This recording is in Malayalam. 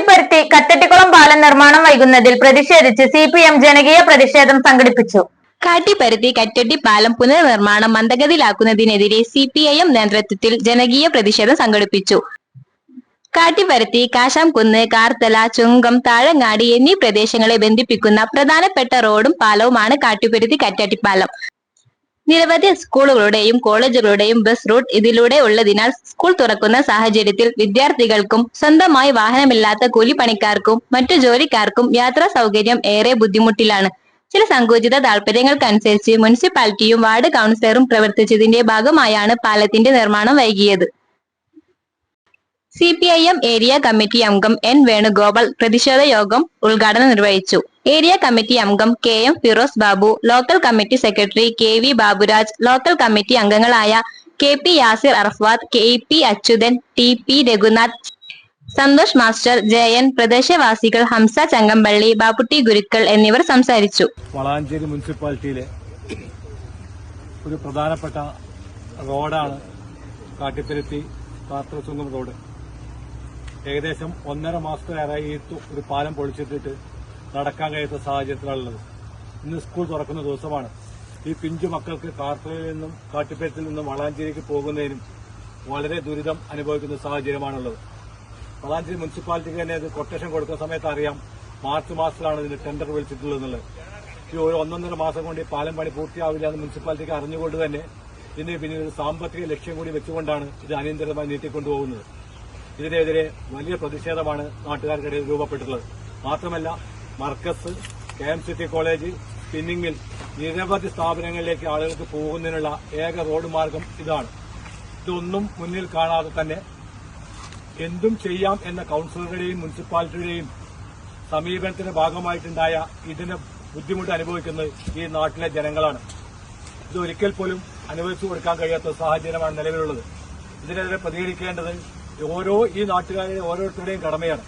കാട്ടിപ്പരുത്തി കത്തട്ടിക്കുളം പാലം നിർമ്മാണം വൈകുന്നതിൽ പ്രതിഷേധിച്ച് സി പി എം ജനകീയ പ്രതിഷേധം സംഘടിപ്പിച്ചു. കാട്ടിപ്പരുത്തി കറ്റട്ടി പാലം പുനർനിർമ്മാണം മന്ദഗതിയിലാക്കുന്നതിനെതിരെ സി പി ഐ എം നേതൃത്വത്തിൽ ജനകീയ പ്രതിഷേധം സംഘടിപ്പിച്ചു. കാട്ടിപ്പരുത്തി കാശാംകുന്ന് കാർത്തല ചുങ്കം താഴങ്ങാടി എന്നീ പ്രദേശങ്ങളെ ബന്ധിപ്പിക്കുന്ന പ്രധാനപ്പെട്ട റോഡും പാലവുമാണ് കാട്ടിപ്പരുത്തി കറ്റട്ടിപ്പാലം നിരവധി സ്കൂളുകളുടെയും കോളേജുകളുടെയും ബസ് റൂട്ട് ഇതിലൂടെ ഉള്ളതിനാൽ സ്കൂൾ തുറക്കുന്ന സാഹചര്യത്തിൽ വിദ്യാർത്ഥികൾക്കും സ്വന്തമായി വാഹനമില്ലാത്ത കൂലിപ്പണിക്കാർക്കും മറ്റു ജോലിക്കാർക്കും യാത്രാ സൗകര്യം ഏറെ ബുദ്ധിമുട്ടിലാണ്. ചില സങ്കുചിത താൽപര്യങ്ങൾക്കനുസരിച്ച് മുനിസിപ്പാലിറ്റിയും വാർഡ് കൗൺസിലറും പ്രവർത്തിച്ചതിന്റെ ഭാഗമായാണ് പാലത്തിന്റെ നിർമ്മാണം വൈകിയത്. C P I M area committee അംഗം എൻ വേണുഗോപാൽ പ്രതിഷേധ യോഗം ഉദ്ഘാടനം നിർവഹിച്ചു. ഏരിയ കമ്മിറ്റി അംഗം K M Firoz Babu local committee secretary K V Baburaj local committee അംഗങ്ങളായ K P Yasir Arfad K P Achuthan T P Raghunath Santhosh master Jayan പ്രദേശവാസികൾ ഹംസ ചങ്കമ്പള്ളി ബാപ്പുട്ടി ഗുരുക്കൾ എന്നിവർ സംസാരിച്ചു. വളാഞ്ചേരി മുനിസിപ്പാലിറ്റിയിലെ ഒരു പ്രധാനപ്പെട്ട റോഡാണ് കാട്ടിപ്പരുത്തി കാത്രസുങ്കം റോഡ്. ഏകദേശം ഒന്നര മാസത്തിലേറെ ഈ ഒരു പാലം പൊളിച്ചിട്ടിട്ട് നടക്കാൻ കഴിയാത്ത സാഹചര്യത്തിലുള്ളത് ഇന്ന് സ്കൂൾ തുറക്കുന്ന ദിവസമാണ്. ഈ പിഞ്ചു മക്കൾക്ക് കാർത്തലയിൽ നിന്നും കാട്ടിപ്പരുത്തിൽ നിന്നും വളാഞ്ചേരിക്ക് പോകുന്നതിനും വളരെ ദുരിതം അനുഭവിക്കുന്ന സാഹചര്യമാണുള്ളത്. വളാഞ്ചേരി മുനിസിപ്പാലിറ്റിക്ക് തന്നെ ഇത് കൊട്ടേഷൻ കൊടുക്കുന്ന സമയത്ത് അറിയാം മാർച്ച് മാസത്തിലാണ് ഇതിന് ടെൻഡർ വിളിച്ചിട്ടുള്ളത് ഈ ഒരു ഒന്നൊന്നര മാസം കൊണ്ട് ഈ പാലം പണി പൂർത്തിയാവില്ല എന്ന് മുനിസിപ്പാലിറ്റിക്ക് അറിഞ്ഞുകൊണ്ട് തന്നെ ഇതിന് പിന്നെ ഒരു സാമ്പത്തിക ലക്ഷ്യം കൂടി വെച്ചുകൊണ്ടാണ് ഇത് അനിയന്ത്രിതമായി നീട്ടിക്കൊണ്ടുപോകുന്നത്. ഇതിനെതിരെ വലിയ പ്രതിഷേധമാണ് നാട്ടുകാർക്കിടയിൽ രൂപപ്പെട്ടിട്ടുള്ളത്. മാത്രമല്ല Markaz K M City college സ്പിന്നിങ്ങിൽ നിരവധി സ്ഥാപനങ്ങളിലേക്ക് ആളുകൾക്ക് പോകുന്നതിനുള്ള ഏക റോഡ് മാർഗം ഇതാണ്. ഇതൊന്നും മുന്നിൽ കാണാതെ തന്നെ എന്തും ചെയ്യാം എന്ന കൌൺസിലറുടെയും മുനിസിപ്പാലിറ്റിയുടെയും സമീപനത്തിന്റെ ഭാഗമായിട്ടുണ്ടായ ഇതിന് ബുദ്ധിമുട്ട് അനുഭവിക്കുന്നത് ഈ നാട്ടിലെ ജനങ്ങളാണ്. ഇതൊരിക്കൽ പോലും അനുവദിച്ചു കൊടുക്കാൻ കഴിയാത്ത സാഹചര്യമാണ് നിലവിലുള്ളത്. ഇതിനെതിരെ പ്രതികരിക്കേണ്ടത് ഓരോ ഈ നാട്ടുകാരുടെ ഓരോരുത്തരുടെയും കടമയാണ്.